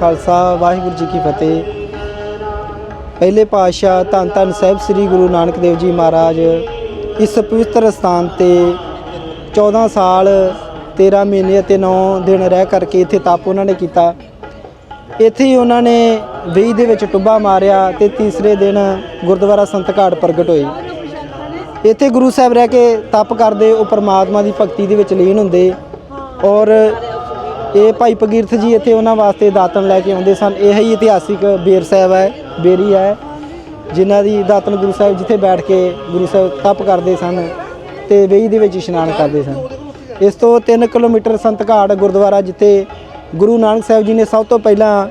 ਖਾਲਸਾ, ਵਾਹਿਗੁਰੂ ਜੀ ਕੀ ਫਤਿਹ। ਪਹਿਲੇ ਪਾਤਸ਼ਾਹ ਧੰਨ ਧੰਨ ਸਾਹਿਬ ਸ੍ਰੀ ਗੁਰੂ ਨਾਨਕ ਦੇਵ ਜੀ ਮਹਾਰਾਜ ਇਸ ਪਵਿੱਤਰ ਸਥਾਨ ਤੇ 14 ਸਾਲ 13 ਮਹੀਨੇ ਅਤੇ 9 ਦਿਨ ਰਹਿ ਕਰਕੇ ਇੱਥੇ ਤਪ ਉਹਨਾਂ ਨੇ ਕੀਤਾ। ਇੱਥੇ ਹੀ ਉਹਨਾਂ ਨੇ ਵੇਈ ਦੇ ਵਿੱਚ ਟੁੱਬਾ ਮਾਰਿਆ ਤੇ ਤੀਸਰੇ ਦਿਨ ਗੁਰਦੁਆਰਾ ਸੰਤ ਘਾਟ ਪ੍ਰਗਟ ਹੋਏ। ਇੱਥੇ ਗੁਰੂ ਸਾਹਿਬ ਰਹਿ ਕੇ ਤਪ ਕਰਦੇ, ਉਹ ਪਰਮਾਤਮਾ ਦੀ ਭਗਤੀ ਦੇ ਵਿੱਚ ਲੀਨ ਹੁੰਦੇ ਔਰ ਇਹ ਭਾਈ ਭਗੀਰਥ ਜੀ ਇੱਥੇ ਉਹਨਾਂ ਵਾਸਤੇ ਦਾਤਨ ਲੈ ਕੇ ਆਉਂਦੇ ਸਨ। ਇਹ ਹੀ ਇਤਿਹਾਸਿਕ ਬੇਰ ਸਾਹਿਬ ਹੈ, ਬੇਰੀ ਹੈ, ਜਿਨ੍ਹਾਂ ਦੀ ਦਾਤਨ ਗੁਰੂ ਸਾਹਿਬ ਜਿੱਥੇ ਬੈਠ ਕੇ ਗੁਰੂ ਸਾਹਿਬ ਤਪ ਕਰਦੇ ਸਨ ਤੇ ਵੇਈ ਦੇ ਵਿੱਚ ਇਸ਼ਨਾਨ ਕਰਦੇ ਸਨ। ਇਸ ਤੋਂ 3 ਕਿਲੋਮੀਟਰ ਸੰਤ ਘਾਟ ਗੁਰਦੁਆਰਾ ਜਿੱਥੇ ਗੁਰੂ ਨਾਨਕ ਸਾਹਿਬ ਜੀ ਨੇ ਸਭ ਤੋਂ ਪਹਿਲਾਂ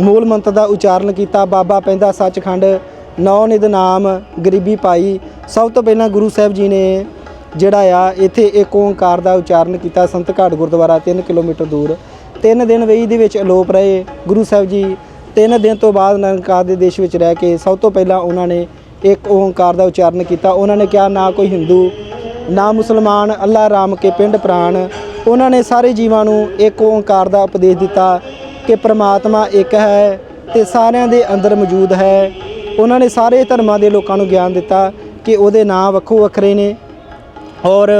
ਮੂਲ ਮੰਤਰ ਦਾ ਉਚਾਰਨ ਕੀਤਾ। ਬਾਬਾ ਪੈਂਦਾ ਸੱਚਖੰਡ, ਨੌ ਨਿਦ ਨਾਮ, ਗਰੀਬੀ ਪਾਈ। ਸਭ ਤੋਂ ਪਹਿਲਾਂ ਗੁਰੂ ਸਾਹਿਬ ਜੀ ਨੇ ਜਿਹੜਾ ਆ, ਇੱਥੇ ਇੱਕ ਓੰਕਾਰ ਦਾ ਉਚਾਰਨ ਕੀਤਾ, ਸੰਤ ਘਾਟ ਗੁਰਦੁਆਰਾ 3 ਕਿਲੋਮੀਟਰ ਦੂਰ। ਤਿੰਨ ਦਿਨ ਵੇਈ ਦੇ ਵਿੱਚ ਅਲੋਪ ਰਹੇ ਗੁਰੂ ਸਾਹਿਬ ਜੀ। ਤਿੰਨ ਦਿਨ ਤੋਂ ਬਾਅਦ ਨਿਰੰਕਾਰ ਦੇ ਦੇਸ਼ ਵਿੱਚ ਰਹਿ ਕੇ ਸਭ ਤੋਂ ਪਹਿਲਾਂ ਉਹਨਾਂ ਨੇ ਇੱਕ ਓੰਕਾਰ ਦਾ ਉਚਾਰਨ ਕੀਤਾ। ਉਹਨਾਂ ਨੇ ਕਿਹਾ, ਨਾ ਕੋਈ ਹਿੰਦੂ, ਨਾ ਮੁਸਲਮਾਨ ਅੱਲਾ ਰਾਮ ਕੇ ਪਿੰਡ ਪ੍ਰਾਣ। ਉਹਨਾਂ ਨੇ ਸਾਰੇ ਜੀਵਾਂ ਨੂੰ ਇੱਕ ਓੰਕਾਰ ਦਾ ਉਪਦੇਸ਼ ਦਿੱਤਾ ਕਿ ਪ੍ਰਮਾਤਮਾ ਇੱਕ ਹੈ ਤੇ ਸਾਰਿਆਂ ਦੇ ਅੰਦਰ ਮੌਜੂਦ ਹੈ। ਉਹਨਾਂ ਨੇ ਸਾਰੇ ਧਰਮਾਂ ਦੇ ਲੋਕਾਂ ਨੂੰ ਗਿਆਨ ਦਿੱਤਾ ਕਿ ਉਹਦੇ ਨਾਂ ਵੱਖੋ ਵੱਖਰੇ ਨੇ। ਔਰ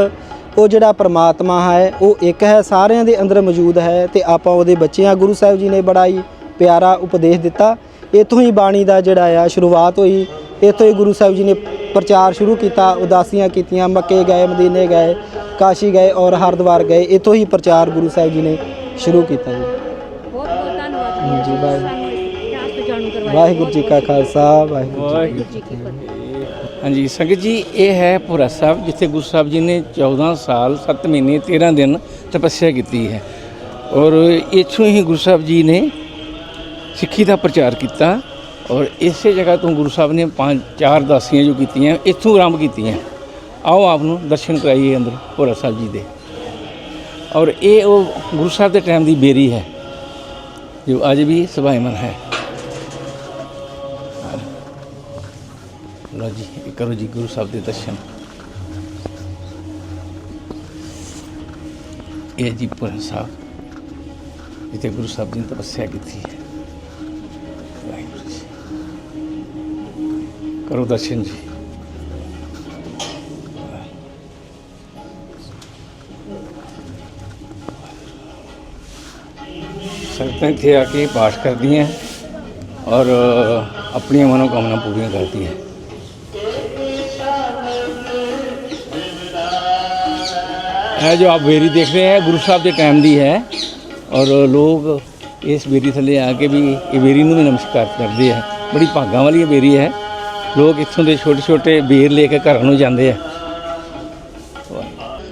ਉਹ ਜਿਹੜਾ ਪ੍ਰਮਾਤਮਾ ਹੈ ਉਹ ਇੱਕ ਹੈ ਸਾਰਿਆਂ ਦੇ ਅੰਦਰ ਮੌਜੂਦ ਹੈ ਤੇ ਆਪਾਂ ਉਹਦੇ ਬੱਚੇ ਆ ਗੁਰੂ ਸਾਹਿਬ ਜੀ ਨੇ ਬੜਾ ਹੀ ਪਿਆਰਾ ਉਪਦੇਸ਼ ਦਿੱਤਾ। ਇੱਥੋਂ ਹੀ ਬਾਣੀ ਦਾ ਜਿਹੜਾ ਆ ਸ਼ੁਰੂਆਤ ਹੋਈ। ਇੱਥੋਂ ਹੀ ਗੁਰੂ ਸਾਹਿਬ ਜੀ ਨੇ ਪ੍ਰਚਾਰ ਸ਼ੁਰੂ ਕੀਤਾ ਉਦਾਸੀਆਂ ਕੀਤੀਆਂ ਮੱਕੇ ਗਏ ਮਦੀਨੇ ਗਏ ਕਾਸ਼ੀ ਗਏ ਔਰ ਹਰਿਦੁਆਰ ਗਏ। ਇੱਥੋਂ ਹੀ ਪ੍ਰਚਾਰ ਗੁਰੂ ਸਾਹਿਬ ਜੀ ਨੇ ਸ਼ੁਰੂ ਕੀਤਾ ਜੀ। ਬਹੁਤ ਬਹੁਤ ਧੰਨਵਾਦ। ਜੀ, ਵਾਹਿਗੁਰੂ। ਜੀ ਕਾ ਖਾਲਸਾ ਵਾਹਿਗੁਰੂ ਜੀ ਕੀ ਫਤਿਹ। ਹਾਂਜੀ, ਸੰਗਤ ਜੀ, ਇਹ ਹੈ ਭੋਰਾ ਸਾਹਿਬ, ਜਿੱਥੇ ਗੁਰੂ ਸਾਹਿਬ ਜੀ ਨੇ 14 ਸਾਲ 7 ਮਹੀਨੇ 13 ਦਿਨ ਤਪੱਸਿਆ ਕੀਤੀ ਹੈ। ਔਰ ਇੱਥੋਂ ਹੀ ਗੁਰੂ ਸਾਹਿਬ ਜੀ ਨੇ ਸਿੱਖੀ ਦਾ ਪ੍ਰਚਾਰ ਕੀਤਾ ਔਰ ਇਸੇ ਜਗ੍ਹਾ ਤੋਂ ਗੁਰੂ ਸਾਹਿਬ ਨੇ ਪੰਜ, ਚਾਰ ਦਾਸੀਆਂ ਜੋ ਕੀਤੀਆਂ, ਇੱਥੋਂ ਆਰੰਭ ਕੀਤੀਆਂ। ਆਓ ਆਪ ਨੂੰ ਦਰਸ਼ਨ ਕਰਾਈਏ ਅੰਦਰ ਭੋਰਾ ਸਾਹਿਬ ਜੀ ਦੇ। ਔਰ ਇਹ ਉਹ ਗੁਰੂ ਸਾਹਿਬ ਦੇ ਟਾਈਮ ਦੀ ਬੇਰੀ ਹੈ, ਜੋ ਅੱਜ ਵੀ ਸਭਾਇਮਨ ਹੈ। ਲਓ ਜੀ, ਇਹ ਕਰੋ ਜੀ, ਗੁਰੂ ਸਾਹਿਬ ਦੇ ਦਰਸ਼ਨ। ਇਹ ਜੀ ਪੁਰਾ ਸਾਹਿਬ, ਜਿੱਥੇ ਗੁਰੂ ਸਾਹਿਬ ਜੀ ਨੇ ਤਪੱਸਿਆ ਕੀਤੀ ਹੈ। ਵਾਹਿਗੁਰੂ ਜੀ। ਕਰੋ ਦਰਸ਼ਨ ਜੀ। ਸੰਗਤਾਂ ਇੱਥੇ ਆ ਕੇ ਪਾਠ ਕਰਦੀਆਂ ਔਰ ਆਪਣੀਆਂ ਮਨੋਕਾਮਨਾ ਪੂਰੀਆਂ ਕਰਦੀਆਂ। ਇਹ ਜੋ ਆਪ ਬੇਰੀ ਦੇਖ ਰਹੇ ਹੈ ਗੁਰੂ ਸਾਹਿਬ ਦੇ ਟਾਈਮ ਦੀ ਹੈ ਔਰ ਲੋਕ ਇਸ ਬੇਰੀ ਥੱਲੇ ਆ ਕੇ ਵੀ ਇਹ ਬੇਰੀ ਨੂੰ ਵੀ ਨਮਸਕਾਰ ਕਰਦੇ ਆ ਬੜੀ ਭਾਗਾਂ ਵਾਲੀ ਇਹ ਬੇਰੀ ਹੈ ਲੋਕ ਇੱਥੋਂ ਦੇ ਛੋਟੇ ਛੋਟੇ ਬੇਰ ਲੈ ਕੇ ਘਰਾਂ ਨੂੰ ਜਾਂਦੇ ਆ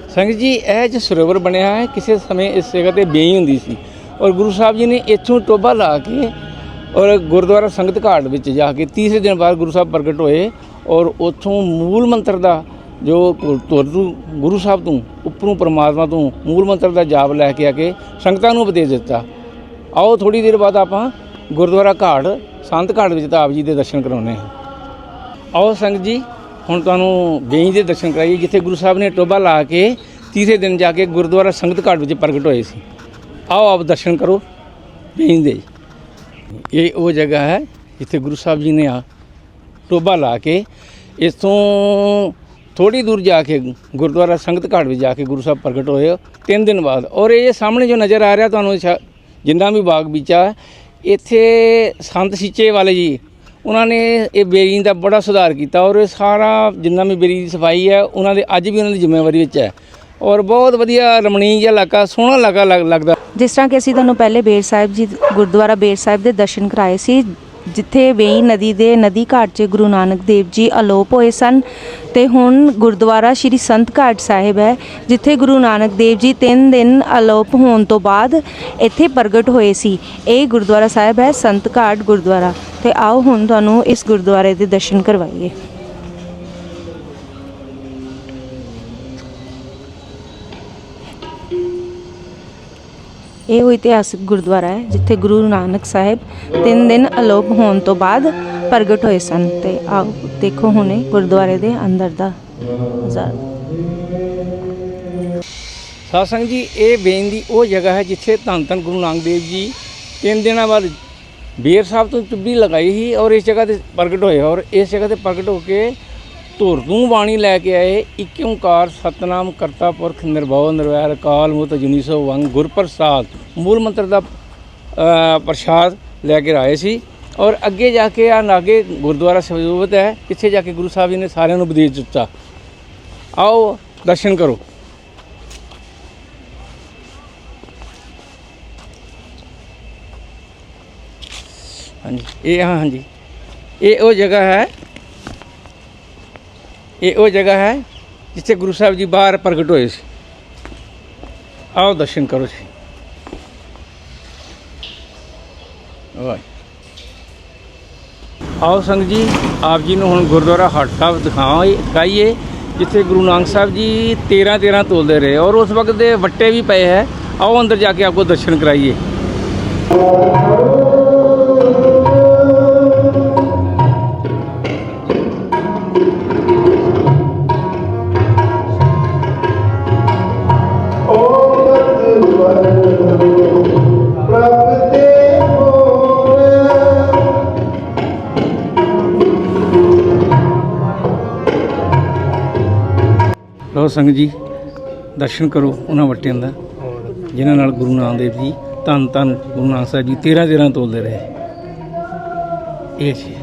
ਸੰਗਤ ਜੀ ਇਹ ਜੋ ਸਰੋਵਰ ਬਣਿਆ ਹੈ ਕਿਸੇ ਸਮੇਂ ਇਸ ਜਗ੍ਹਾ ਤੇ ਬੇਈ ਹੁੰਦੀ ਸੀ ਔਰ ਗੁਰੂ ਸਾਹਿਬ ਜੀ ਨੇ ਇੱਥੋਂ ਟੋਬਾ ਲਾ ਕੇ ਔਰ ਗੁਰਦੁਆਰਾ ਸੰਗਤ ਘਾਟ ਵਿੱਚ ਜਾ ਕੇ ਤੀਸਰੇ ਦਿਨ ਬਾਅਦ ਗੁਰੂ ਸਾਹਿਬ ਪ੍ਰਗਟ ਹੋਏ ਔਰ ਉੱਥੋਂ ਮੂਲ ਮੰਤਰ ਦਾ ਜੋ ਤੁਹਾਨੂੰ ਗੁਰੂ ਸਾਹਿਬ ਤੋਂ, ਉੱਪਰੋਂ ਪਰਮਾਤਮਾ ਤੋਂ, ਮੂਲ ਮੰਤਰ ਦਾ ਜਾਪ ਲੈ ਕੇ ਆ ਕੇ ਸੰਗਤਾਂ ਨੂੰ ਉਪਦੇਸ਼ ਦਿੱਤਾ। ਆਓ ਥੋੜੀ ਦੇਰ ਬਾਅਦ ਆਪਾਂ ਗੁਰਦੁਆਰਾ ਘਾਟ, ਸੰਤ ਘਾਟ ਵਿੱਚ ਤਾਂ ਆਪ ਜੀ ਦੇ ਦਰਸ਼ਨ ਕਰਾਉਣੇ ਹਾਂ। ਆਓ ਸੰਗਤ ਜੀ, ਹੁਣ ਤੁਹਾਨੂੰ ਬੇਈ ਦੇ ਦਰਸ਼ਨ ਕਰਾਈਏ, ਜਿੱਥੇ ਗੁਰੂ ਸਾਹਿਬ ਨੇ ਟੋਬਾ ਲਾ ਕੇ ਤੀਸਰੇ ਦਿਨ ਜਾ ਕੇ ਗੁਰਦੁਆਰਾ ਸੰਗਤ ਘਾਟ ਵਿੱਚ ਪ੍ਰਗਟ ਹੋਏ ਸੀ। ਆਓ ਆਪ ਦਰਸ਼ਨ ਕਰੋ ਬੇਈ ਦੇ। ਇਹ ਉਹ ਜਗ੍ਹਾ ਹੈ ਜਿੱਥੇ ਗੁਰੂ ਸਾਹਿਬ ਜੀ ਨੇ ਆ ਟੋਬਾ ਲਾ ਕੇ, ਇਥੋਂ ਥੋੜੀ ਦੂਰ ਜਾ ਕੇ ਗੁਰਦੁਆਰਾ ਸੰਗਤ ਘਾਟ ਵਿੱਚ ਜਾ ਕੇ ਗੁਰੂ ਸਾਹਿਬ ਪ੍ਰਗਟ ਹੋਏ ਤਿੰਨ ਦਿਨ ਬਾਅਦ। ਔਰ ਇਹ ਸਾਹਮਣੇ ਜੋ ਨਜ਼ਰ ਆ ਰਿਹਾ ਤੁਹਾਨੂੰ ਜਿੰਨਾ ਵੀ ਬਾਗ ਬੀਚਾ ਇੱਥੇ ਸੰਤ ਸੀਚੇ ਵਾਲੇ ਜੀ, ਉਹਨਾਂ ਨੇ ਇਹ ਬੇਰੀ ਦਾ ਬੜਾ ਸੁਧਾਰ ਕੀਤਾ ਔਰ ਇਹ ਸਾਰਾ ਜਿੰਨਾ ਵੀ ਬੇਰੀ ਦੀ ਸਫ਼ਾਈ ਹੈ, ਉਹਨਾਂ ਦੇ ਅੱਜ ਵੀ ਉਹਨਾਂ ਦੀ ਜ਼ਿੰਮੇਵਾਰੀ ਵਿੱਚ ਹੈ। ਔਰ ਬਹੁਤ ਵਧੀਆ ਰਮਣੀਕ ਜਿਹਾ ਇਲਾਕਾ, ਸੋਹਣਾ ਇਲਾਕਾ ਲੱਗ- ਲੱਗਦਾ। ਜਿਸ ਤਰ੍ਹਾਂ ਕਿ ਅਸੀਂ ਤੁਹਾਨੂੰ ਪਹਿਲੇ ਬੇਰ ਸਾਹਿਬ ਜੀ, ਗੁਰਦੁਆਰਾ ਬੇਰ ਸਾਹਿਬ ਦੇ ਦਰਸ਼ਨ ਕਰਾਏ ਸੀ ਜਿੱਥੇ ਵੇਈ ਨਦੀ ਦੇ ਨਦੀ ਘਾਟ 'ਚ ਗੁਰੂ ਨਾਨਕ ਦੇਵ ਜੀ ਅਲੋਪ ਹੋਏ ਸਨ ਤੇ ਹੁਣ ਗੁਰਦੁਆਰਾ ਸ਼੍ਰੀ ਸੰਤ ਘਾਟ ਸਾਹਿਬ ਹੈ, ਜਿੱਥੇ ਗੁਰੂ ਨਾਨਕ ਦੇਵ ਜੀ 3 ਦਿਨ ਅਲੋਪ ਹੋਣ ਤੋਂ ਬਾਅਦ ਇੱਥੇ ਪ੍ਰਗਟ ਹੋਏ ਸੀ। ਇਹ ਗੁਰਦੁਆਰਾ ਸਾਹਿਬ ਹੈ ਸੰਤ ਘਾਟ ਗੁਰਦੁਆਰਾ। ਤੇ ਆਓ ਹੁਣ ਤੁਹਾਨੂੰ ਇਸ ਗੁਰਦੁਆਰੇ ਦੇ ਦਰਸ਼ਨ ਕਰਵਾਈਏ। ਇਹ ਉਹ ਇਤਿਹਾਸਕ ਗੁਰਦੁਆਰਾ ਹੈ, ਜਿੱਥੇ ਗੁਰੂ ਨਾਨਕ ਸਾਹਿਬ ਤਿੰਨ ਦਿਨ ਅਲੋਪ ਹੋਣ ਤੋਂ ਬਾਅਦ ਪ੍ਰਗਟ ਹੋਏ ਸਨ। ਤੇ ਆਓ ਦੇਖੋ ਹੁਣੇ ਗੁਰਦੁਆਰੇ ਦੇ ਅੰਦਰ ਦਾ ਨਜ਼ਾਰਾ। ਸਾਧ ਜੀ, ਇਹ ਬੇਨ ਦੀ ਉਹ ਜਗ੍ਹਾ ਹੈ ਜਿੱਥੇ ਧੰਨ ਧੰਨ ਗੁਰੂ ਨਾਨਕ ਦੇਵ ਜੀ ਤਿੰਨ ਦਿਨਾਂ ਬਾਅਦ ਬੇਰ ਸਾਹਿਬ ਤੋਂ ਚੁੱਭੀ ਲਗਾਈ ਸੀ ਔਰ ਇਸ ਜਗ੍ਹਾ ਤੇ ਪ੍ਰਗਟ ਹੋਏ ਔਰ ਇਸ ਜਗ੍ਹਾ ਤੇ ਪ੍ਰਗਟ ਹੋ ਕੇ ਧੁਰ ਤੋਂ ਬਾਣੀ ਲੈ ਕੇ ਆਏ, ਇੱਕ ਓੰਕਾਰ ਸਤਨਾਮ ਕਰਤਾ ਪੁਰਖ ਨਿਰਭਉ ਨਿਰਵੈਰ ਅਕਾਲ ਮੂਰਤ ਅਜੂਨੀ ਸੋ ਵੰਗ ਗੁਰਪ੍ਰਸਾਦ। ਮੂਲ ਮੰਤਰ ਦਾ ਪ੍ਰਸ਼ਾਦ ਲੈ ਕੇ ਆਏ ਸੀ। ਔਰ ਅੱਗੇ ਜਾ ਕੇ ਆ ਨਾਗੇ ਗੁਰਦੁਆਰਾ ਸਵਜੂਬਤ ਹੈ, ਇੱਥੇ ਜਾ ਕੇ ਗੁਰੂ ਸਾਹਿਬ ਜੀ ਨੇ ਸਾਰਿਆਂ ਨੂੰ ਉਪਦੇਸ਼ ਦਿੱਤਾ। ਆਓ, ਦਰਸ਼ਨ ਕਰੋ। ਹਾਂਜੀ, ਇਹ, ਹਾਂ, ਹਾਂਜੀ। ਇਹ ਉਹ ਜਗ੍ਹਾ ਹੈ ਇਹ ਉਹ ਜਗ੍ਹਾ ਹੈ ਜਿੱਥੇ ਗੁਰੂ ਸਾਹਿਬ ਜੀ ਬਾਹਰ ਪ੍ਰਗਟ ਹੋਏ ਸੀ। ਆਓ ਦਰਸ਼ਨ ਕਰੋ ਜੀ। ਆਓ ਸੰਗਤ ਜੀ, ਆਪ ਜੀ ਨੂੰ ਹੁਣ ਗੁਰਦੁਆਰਾ ਹਟ ਸਾਹਿਬ ਦਿਖਾਵਾਂਗੇ, ਦਿਖਾਈਏ, ਜਿੱਥੇ ਗੁਰੂ ਨਾਨਕ ਸਾਹਿਬ ਜੀ 13 13 ਤੋਲਦੇ ਰਹੇ ਔਰ ਉਸ ਵਕਤ ਦੇ ਵੱਟੇ ਵੀ ਪਏ ਹੈ। ਆਓ ਅੰਦਰ ਜਾ ਕੇ ਆਪਕੋ ਦਰਸ਼ਨ ਕਰਾਈਏ। ਸੰਗਤ ਜੀ ਦਰਸ਼ਨ ਕਰੋ ਉਹਨਾਂ ਵੱਟਿਆਂ ਦਾ ਜਿਨ੍ਹਾਂ ਨਾਲ ਗੁਰੂ ਨਾਨਕ ਦੇਵ ਜੀ ਧੰਨ ਧੰਨ ਗੁਰੂ ਨਾਨਕ ਸਾਹਿਬ ਜੀ 13 13 ਤੋਲਦੇ ਰਹੇ। ਇਹ ਜੀ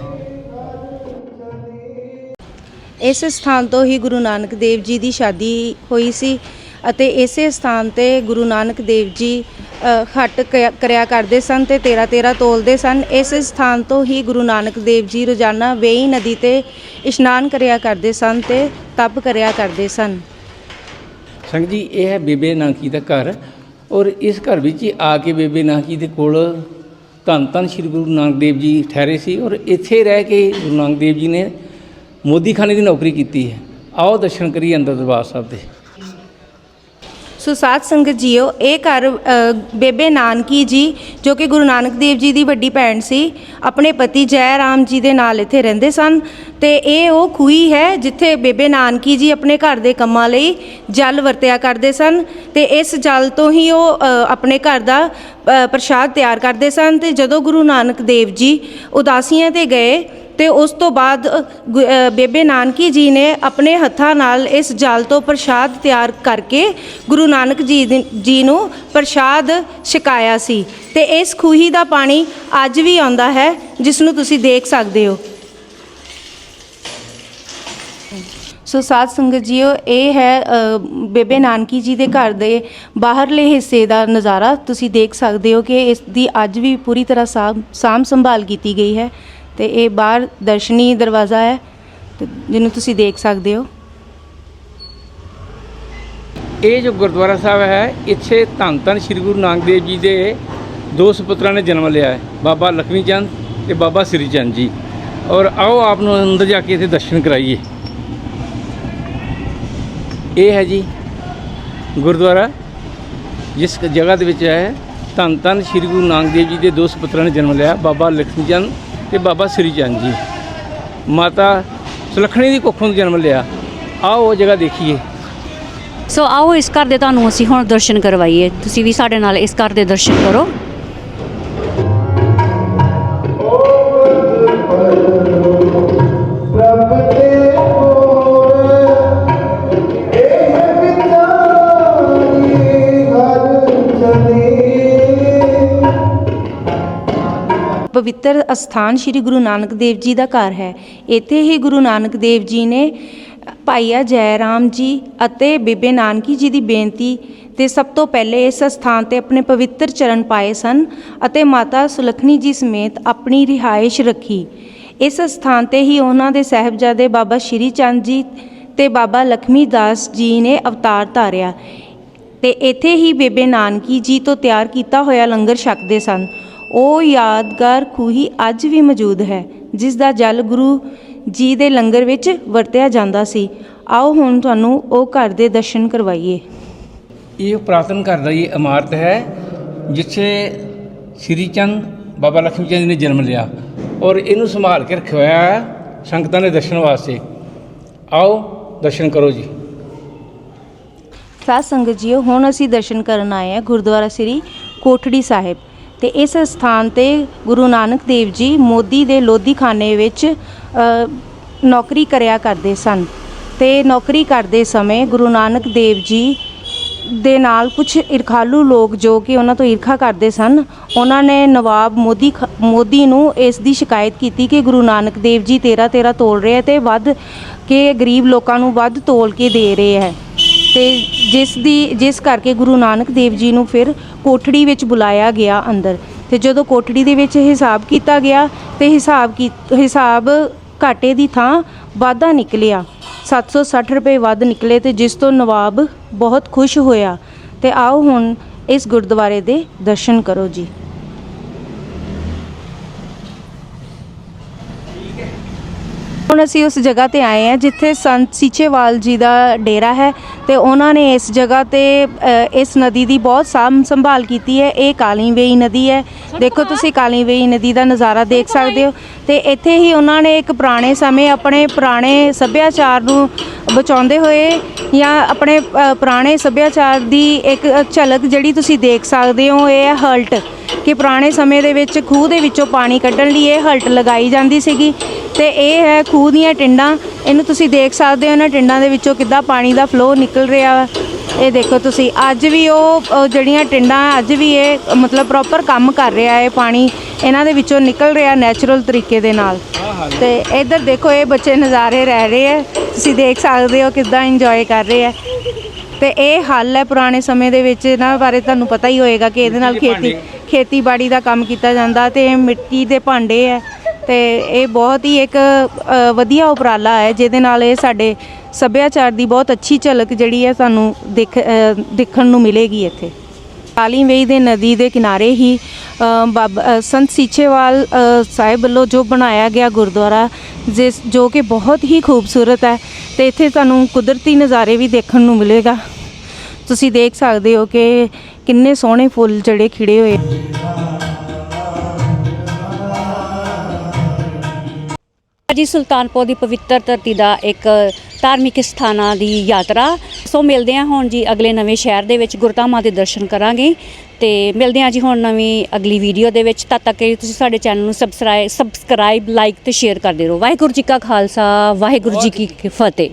ਇਸ ਸਥਾਨ ਤੋਂ ਹੀ ਗੁਰੂ ਨਾਨਕ ਦੇਵ ਜੀ ਦੀ ਸ਼ਾਦੀ ਹੋਈ ਸੀ ਅਤੇ ਇਸੇ ਸਥਾਨ ਤੇ ਗੁਰੂ ਨਾਨਕ ਦੇਵ ਜੀ ਅ, ਹੱਟ ਕ- ਕਰਿਆ ਕਰਦੇ ਸਨ ਤੇ 13 13 ਤੋਲਦੇ ਸਨ। ਇਸ ਸਥਾਨ ਤੋਂ ਹੀ ਗੁਰੂ ਨਾਨਕ ਦੇਵ ਜੀ ਰੋਜ਼ਾਨਾ ਵੇਈ ਨਦੀ ਤੇ ਇਸ਼ਨਾਨ ਕਰਿਆ ਕਰਦੇ ਸਨ ਤੇ ਤਪ ਕਰਿਆ ਕਰਦੇ ਸਨ। ਸੰਗਤ ਜੀ, ਇਹ ਹੈ ਬੇਬੇ ਨਾਨਕੀ ਦਾ ਘਰ ਔਰ ਇਸ ਘਰ ਵਿੱਚ ਹੀ ਆ ਕੇ ਬੇਬੇ ਨਾਨਕੀ ਦੇ ਕੋਲ ਧੰਨ ਧੰਨ ਸ੍ਰੀ ਗੁਰੂ ਨਾਨਕ ਦੇਵ ਜੀ ਠਹਿਰੇ ਸੀ ਔਰ ਇੱਥੇ ਰਹਿ ਕੇ ਗੁਰੂ ਨਾਨਕ ਦੇਵ ਜੀ ਨੇ ਮੋਦੀਖਾਨੇ ਦੀ ਨੌਕਰੀ ਕੀਤੀ ਹੈ। ਆਓ ਦਰਸ਼ਨ ਕਰੀਏ ਅੰਦਰ ਦਰਬਾਰ ਸਾਹਿਬ ਦੇ। ਸੋ ਸਾਧ ਸੰਗਤ ਜੀਓ, ਇਹ ਘਰ ਬੇਬੇ ਨਾਨਕੀ ਜੀ, ਜੋ ਕਿ ਗੁਰੂ ਨਾਨਕ ਦੇਵ ਜੀ ਦੀ ਵੱਡੀ ਭੈਣ ਸੀ, ਆਪਣੇ ਪਤੀ ਜੈ ਰਾਮ ਜੀ ਦੇ ਨਾਲ ਇੱਥੇ ਰਹਿੰਦੇ ਸਨ। ਤੇ ਇਹ ਉਹ ਖੂਹੀ ਹੈ ਜਿੱਥੇ ਬੇਬੇ ਨਾਨਕੀ ਜੀ ਆਪਣੇ ਘਰ ਦੇ ਕੰਮਾਂ ਲਈ ਜਲ ਵਰਤਿਆ ਕਰਦੇ ਸਨ। ਤੇ ਇਸ ਜਲ ਤੋਂ ਹੀ ਉਹ ਆਪਣੇ ਘਰ ਦਾ ਪ੍ਰਸ਼ਾਦ ਤਿਆਰ ਕਰਦੇ ਸਨ ਤੇ ਜਦੋਂ ਗੁਰੂ ਨਾਨਕ ਦੇਵ ਜੀ ਉਦਾਸੀਆਂ ਤੇ ਗਏ ਤੇ ਉਸ ਤੋਂ ਬਾਅਦ ਗੁ- ਬੇਬੇ ਨਾਨਕੀ ਜੀ ਨੇ ਆਪਣੇ ਹੱਥਾਂ ਨਾਲ ਇਸ ਜਲ ਤੋਂ ਪ੍ਰਸ਼ਾਦ ਤਿਆਰ ਕਰਕੇ ਗੁਰੂ ਨਾਨਕ ਜੀ ਜੀ ਨੂੰ ਪ੍ਰਸ਼ਾਦ ਛਕਾਇਆ ਸੀ ਤੇ ਇਸ ਖੂਹੀ ਦਾ ਪਾਣੀ ਅੱਜ ਵੀ ਆਉਂਦਾ ਹੈ, ਜਿਸ ਨੂੰ ਤੁਸੀਂ ਦੇਖ ਸਕਦੇ ਹੋ। ਸੋ ਸਾਧ ਸੰਗਤ ਜੀਓ ਇਹ ਹੈ ਅ, ਬੇਬੇ ਨਾਨਕੀ ਜੀ ਦੇ ਘਰ ਦੇ ਬਾਹਰਲੇ ਹਿੱਸੇ ਦਾ ਨਜ਼ਾਰਾ। ਤੁਸੀਂ ਦੇਖ ਸਕਦੇ ਹੋ ਕਿ ਇਸ ਦੀ ਅੱਜ ਵੀ ਪੂਰੀ ਤਰ੍ਹਾਂ ਸਾਂਭ ਸਾਂਭ ਸੰਭਾਲ ਕੀਤੀ ਗਈ ਹੈ ਤੇ ਇਹ ਬਾਹਰ ਦਰਸ਼ਨੀ ਦਰਵਾਜ਼ਾ ਹੈ ਤੇ ਜਿਹਨੂੰ ਤੁਸੀਂ ਦੇਖ ਸਕਦੇ ਹੋ। ਇਹ ਜੋ ਗੁਰਦੁਆਰਾ ਸਾਹਿਬ ਹੈ ਇੱਥੇ ਧੰਨ ਧੰਨ ਸ੍ਰੀ ਗੁਰੂ ਨਾਨਕ ਦੇਵ ਜੀ ਦੇ ਦੋ ਸੁਪੁੱਤਰਾਂ ਨੇ ਜਨਮ ਲਿਆ ਹੈ ਬਾਬਾ ਲਖਮੀ ਚੰਦ ਤੇ ਬਾਬਾ ਸ੍ਰੀ ਚੰਦ ਜੀ। ਔਰ ਆਓ ਆਪ ਨੂੰ ਅੰਦਰ ਜਾ ਕੇ ਇੱਥੇ ਦਰਸ਼ਨ ਕਰਾਈਏ। ਇਹ ਹੈ ਜੀ ਗੁਰਦੁਆਰਾ, ਜਿਸ ਜਗ੍ਹਾ ਦੇ ਵਿੱਚ ਹੈ, ਧੰਨ ਧੰਨ ਸ੍ਰੀ ਗੁਰੂ ਨਾਨਕ ਦੇਵ ਜੀ ਦੇ ਦੋ ਸੁਪੁੱਤਰਾਂ ਨੇ ਜਨਮ ਲਿਆ, ਬਾਬਾ ਲਖਮੀ ਚੰਦ ਤੇ ਬਾਬਾ ਸ੍ਰੀ ਚੰਦ ਜੀ। ਮਾਤਾ ਸੁਲੱਖਣੀ ਦੀ ਕੁੱਖੋਂ ਜਨਮ ਲਿਆ। ਆਓ ਉਹ ਜਗ੍ਹਾ ਦੇਖੀਏ। ਸੋ ਆਓ ਇਸ ਘਰ ਦੇ ਤੁਹਾਨੂੰ ਅਸੀਂ ਹੁਣ ਦਰਸ਼ਨ ਕਰਵਾਈਏ। ਤੁਸੀਂ ਵੀ ਸਾਡੇ ਨਾਲ ਇਸ ਘਰ ਦੇ ਦਰਸ਼ਨ ਕਰੋ। ਪਵਿੱਤਰ ਅਸਥਾਨ ਸ੍ਰੀ ਗੁਰੂ ਨਾਨਕ ਦੇਵ ਜੀ ਦਾ ਘਰ ਹੈ। ਇੱਥੇ ਹੀ ਗੁਰੂ ਨਾਨਕ ਦੇਵ ਜੀ ਨੇ ਭਾਈਆ ਜੈ ਰਾਮ ਜੀ ਅਤੇ ਬੀਬੇ ਨਾਨਕੀ ਜੀ ਦੀ ਬੇਨਤੀ ਤੇ ਸਭ ਤੋਂ ਪਹਿਲੇ ਇਸ ਸਥਾਨ ਤੇ ਆਪਣੇ ਪਵਿੱਤਰ ਚਰਨ ਪਾਏ ਸਨ ਅਤੇ ਮਾਤਾ ਸੁਲੱਖਣੀ ਜੀ ਸਮੇਤ ਆਪਣੀ ਰਿਹਾਇਸ਼ ਰੱਖੀ। ਇਸ ਸਥਾਨ ਤੇ ਹੀ ਉਹਨਾਂ ਦੇ ਸਹਿਬਜ਼ਾਦੇ ਬਾਬਾ ਸ਼੍ਰੀ ਚੰਦ ਜੀ ਤੇ ਬਾਬਾ ਲਖਮੀ ਦਾਸ ਜੀ ਨੇ ਅਵਤਾਰ ਧਾਰਿਆ ਤੇ ਇੱਥੇ ਹੀ ਬੇਬੇ ਨਾਨਕੀ ਜੀ ਤੋਂ ਤਿਆਰ ਕੀਤਾ ਹੋਇਆ ਲੰਗਰ ਛਕਦੇ ਸਨ। ਉਹ ਯਾਦਗਾਰ ਖੂਹੀ ਅੱਜ ਵੀ ਮੌਜੂਦ ਹੈ ਜਿਸ ਦਾ ਜਲ ਗੁਰੂ ਜੀ ਦੇ ਲੰਗਰ ਵਿੱਚ ਵਰਤਿਆ ਜਾਂਦਾ ਸੀ। ਆਓ ਹੁਣ ਤੁਹਾਨੂੰ ਉਹ ਘਰ ਦੇ ਦਰਸ਼ਨ ਕਰਵਾਈਏ। ਇਹ ਪੁਰਾਤਨ ਘਰ ਦਾ ਇਹ ਇਮਾਰਤ ਹੈ ਜਿੱਥੇ ਸ੍ਰੀ ਚੰਦ ਬਾਬਾ ਲਖਮੀ ਚੰਦ ਨੇ ਜਨਮ ਲਿਆ ਔਰ ਇਹਨੂੰ ਸੰਭਾਲ ਕੇ ਰੱਖਿਆ ਹੋਇਆ ਸੰਗਤਾਂ ਦੇ ਦਰਸ਼ਨ ਵਾਸਤੇ। ਆਓ ਦਰਸ਼ਨ ਕਰੋ ਜੀ। ਸਾਧ ਸੰਗਤ ਜੀਓ ਹੁਣ ਅਸੀਂ ਦਰਸ਼ਨ ਕਰਨ ਆਏ ਹਾਂ ਗੁਰਦੁਆਰਾ ਸ੍ਰੀ ਕੋਠੜੀ ਸਾਹਿਬ। ਤੇ ਇਸ ਸਥਾਨ ਤੇ ਗੁਰੂ ਨਾਨਕ ਦੇਵ ਜੀ ਮੋਦੀ ਦੇ ਲੋਧੀਖਾਨੇ ਵਿੱਚ ਨੌਕਰੀ ਕਰਿਆ ਕਰਦੇ ਸਨ। ਤੇ ਨੌਕਰੀ ਕਰਦੇ ਸਮੇਂ ਗੁਰੂ ਨਾਨਕ ਦੇਵ ਜੀ ਦੇ ਨਾਲ ਕੁਝ ਈਰਖਾਲੂ ਲੋਕ ਜੋ ਕਿ ਉਹਨਾਂ ਤੋਂ ਈਰਖਾ ਕਰਦੇ ਸਨ, ਉਹਨਾਂ ਨੇ ਨਵਾਬ ਮੋਦੀ ਖ- ਮੋਦੀ ਨੂੰ ਇਸ ਦੀ ਸ਼ਿਕਾਇਤ ਕੀਤੀ ਕਿ ਗੁਰੂ ਨਾਨਕ ਦੇਵ ਜੀ ਤੇਰਾ ਤੇਰਾ ਤੋਲ ਰਹੇ ਹੈ ਤੇ ਵੱਧ ਕੇ ਗਰੀਬ ਲੋਕਾਂ ਨੂੰ ਵੱਧ ਤੋਲ ਕੇ ਦੇ ਰਹੇ ਹੈ। ਤੇ ਜਿਸ ਦੀ, ਜਿਸ ਕਰਕੇ ਗੁਰੂ ਨਾਨਕ ਦੇਵ ਜੀ ਨੂੰ ਫਿਰ ਕੋਠੜੀ ਵਿੱਚ ਬੁਲਾਇਆ ਗਿਆ ਅੰਦਰ। ਤੇ ਜਦੋਂ ਕੋਠੜੀ ਦੇ ਵਿੱਚ ਹਿਸਾਬ ਕੀਤਾ ਗਿਆ, ਤੇ ਹਿਸਾਬ ਕੀ, ਹਿਸਾਬ ਘਾਟੇ ਦੀ ਥਾਂ ਵਾਧਾ ਨਿਕਲਿਆ। 760 ਰੁਪਏ ਵੱਧ ਨਿਕਲੇ ਤੇ ਜਿਸ ਤੋਂ ਨਵਾਬ ਬਹੁਤ ਖੁਸ਼ ਹੋਇਆ। ਤੇ ਆਓ ਹੁਣ ਇਸ ਗੁਰਦੁਆਰੇ ਦੇ ਦਰਸ਼ਨ ਕਰੋ ਜੀ। ਹੁਣ ਅਸੀਂ ਉਸ ਜਗ੍ਹਾ ਤੇ ਆਏ ਹਾਂ ਜਿੱਥੇ ਸੰਤ ਸੀਚੇਵਾਲ ਜੀ ਦਾ ਡੇਰਾ ਹੈ ਤੇ ਉਹਨਾਂ ਨੇ ਇਸ ਜਗ੍ਹਾ ਤੇ ਅ, ਇਸ ਨਦੀ ਦੀ ਬਹੁਤ ਸਾਂਭ ਸੰਭਾਲ ਕੀਤੀ ਹੈ। ਇਹ ਕਾਲੀ ਵੇਈ ਨਦੀ ਹੈ। ਦੇਖੋ ਤੁਸੀਂ ਕਾਲੀ ਵੇਈ ਨਦੀ ਦਾ ਨਜ਼ਾਰਾ ਦੇਖ ਸਕਦੇ ਹੋ। ਤੇ ਇੱਥੇ ਹੀ ਉਹਨਾਂ ਨੇ ਇੱਕ ਪੁਰਾਣੇ ਸਮੇਂ ਆਪਣੇ ਪੁਰਾਣੇ ਸੱਭਿਆਚਾਰ ਨੂੰ ਬਚਾਉਂਦੇ ਹੋਏ ਜਾਂ ਆਪਣੇ ਅ, ਪੁਰਾਣੇ ਸੱਭਿਆਚਾਰ ਦੀ ਇੱਕ ਝਲਕ ਜਿਹੜੀ ਤੁਸੀਂ ਦੇਖ ਸਕਦੇ ਹੋ ਇਹ ਹੈ ਹਲਟ। ਕਿ ਪੁਰਾਣੇ ਸਮੇਂ ਦੇ ਵਿੱਚ ਖੂਹ ਦੇ ਵਿੱਚੋਂ ਪਾਣੀ ਕੱਢਣ ਲਈ ਇਹ ਹਲਟ ਲਗਾਈ ਜਾਂਦੀ ਸੀਗੀ। ਤੇ ਇਹ ਹੈ ਖੂਹ ਦੀਆਂ ਟਿੰਡਾਂ ਇਹਨੂੰ ਤੁਸੀਂ ਦੇਖ ਸਕਦੇ ਹੋ ਇਹਨਾਂ ਟਿੰਡਾਂ ਦੇ ਵਿੱਚੋਂ ਕਿੱਦਾਂ ਪਾਣੀ ਦਾ ਫਲੋ ਨਿਕਲ ਰਿਹਾ ਇਹ ਦੇਖੋ ਤੁਸੀਂ ਅੱਜ ਵੀ ਉਹ ਜਿਹੜੀਆਂ ਟਿੰਡਾਂ ਅੱਜ ਵੀ ਇਹ ਮਤਲਬ ਪ੍ਰੋਪਰ ਕੰਮ ਕਰ ਰਿਹਾ ਹੈ ਪਾਣੀ ਇਹਨਾਂ ਦੇ ਵਿੱਚੋਂ ਨਿਕਲ ਰਿਹਾ ਨੈਚੁਰਲ ਤਰੀਕੇ ਦੇ ਨਾਲ। ਤੇ ਇੱਧਰ ਦੇਖੋ ਇਹ ਬੱਚੇ ਨਜ਼ਾਰੇ ਰਹਿ ਰਹੇ ਹੈ ਤੁਸੀਂ ਦੇਖ ਸਕਦੇ ਹੋ ਕਿੱਦਾਂ ਇੰਜੋਏ ਕਰ ਰਹੇ ਹੈ ਤੇ ਇਹ ਹੱਲ ਹੈ ਪੁਰਾਣੇ ਸਮੇਂ ਦੇ ਵਿੱਚ ਇਹਨਾਂ ਬਾਰੇ ਤੁਹਾਨੂੰ ਪਤਾ ਹੀ ਹੋਏਗਾ ਕਿ ਇਹਦੇ ਨਾਲ ਖੇਤੀ ਖੇਤੀਬਾੜੀ ਦਾ ਕੰਮ ਕੀਤਾ ਜਾਂਦਾ ਤੇ ਇਹ ਮਿੱਟੀ ਦੇ ਭਾਂਡੇ ਹੈ ਤੇ ਇਹ ਬਹੁਤ ਹੀ ਇੱਕ ਅ, ਵਧੀਆ ਉਪਰਾਲਾ ਹੈ ਜਿਹਦੇ ਨਾਲ ਇਹ ਸਾਡੇ ਸੱਭਿਆਚਾਰ ਦੀ ਬਹੁਤ ਅੱਛੀ ਝਲਕ ਜਿਹੜੀ ਹੈ ਸਾਨੂੰ ਦੇਖ ਅ, ਦੇਖਣ ਨੂੰ ਮਿਲੇਗੀ ਇੱਥੇ। ਕਾਲੀਵੇਈ ਦੇ ਨਦੀ ਦੇ ਕਿਨਾਰੇ ਹੀ ਅ, ਬਾਬਾ ਅ, ਸੰਤ ਸੀਚੇਵਾਲ ਅ, ਸਾਹਿਬ ਵੱਲੋਂ ਜੋ ਬਣਾਇਆ ਗਿਆ ਗੁਰਦੁਆਰਾ ਜਿਸ ਜੋ ਕਿ ਬਹੁਤ ਹੀ ਖੂਬਸੂਰਤ ਹੈ ਤੇ ਇੱਥੇ ਤੁਹਾਨੂੰ ਕੁਦਰਤੀ ਨਜ਼ਾਰੇ ਵੀ ਦੇਖਣ ਨੂੰ ਮਿਲੇਗਾ। ਤੁਸੀਂ ਦੇਖ ਸਕਦੇ ਹੋ ਕਿ ਕਿੰਨੇ ਸੋਹਣੇ ਫੁੱਲ ਜਿਹੜੇ ਖਿੜੇ ਹੋਏ। ਜੀ ਸੁਲਤਾਨਪੁਰ ਦੀ ਪਵਿੱਤਰ ਧਰਤੀ ਦਾ ਇੱਕ ਧਾਰਮਿਕ ਸਥਾਨਾਂ ਦੀ ਯਾਤਰਾ। ਸੋ ਮਿਲਦੇ ਹਾਂ ਹੁਣ ਜੀ ਅਗਲੇ ਨਵੇਂ ਸ਼ਹਿਰ ਦੇ ਵਿੱਚ ਗੁਰਧਾਮਾਂ ਦੇ ਦਰਸ਼ਨ ਕਰਾਂਗੇ। ਤੇ ਮਿਲਦੇ ਹਾਂ ਜੀ ਹੁਣ ਨਵੀਂ ਅਗਲੀ ਵੀਡੀਓ ਦੇ ਵਿੱਚ। ਤਦ ਤੱਕ ਤੁਸੀਂ ਸਾਡੇ ਚੈਨਲ ਨੂੰ ਸਬਸਕ੍ਰਾਈਬ ਸਬਸਕ੍ਰਾਈਬ ਲਾਈਕ ਤੇ ਸ਼ੇਅਰ ਕਰਦੇ ਰਹੋ। ਵਾਹਿਗੁਰੂ ਜੀ ਕਾ ਖਾਲਸਾ ਵਾਹਿਗੁਰੂ ਜੀ ਕੀ ਫਤਿਹ।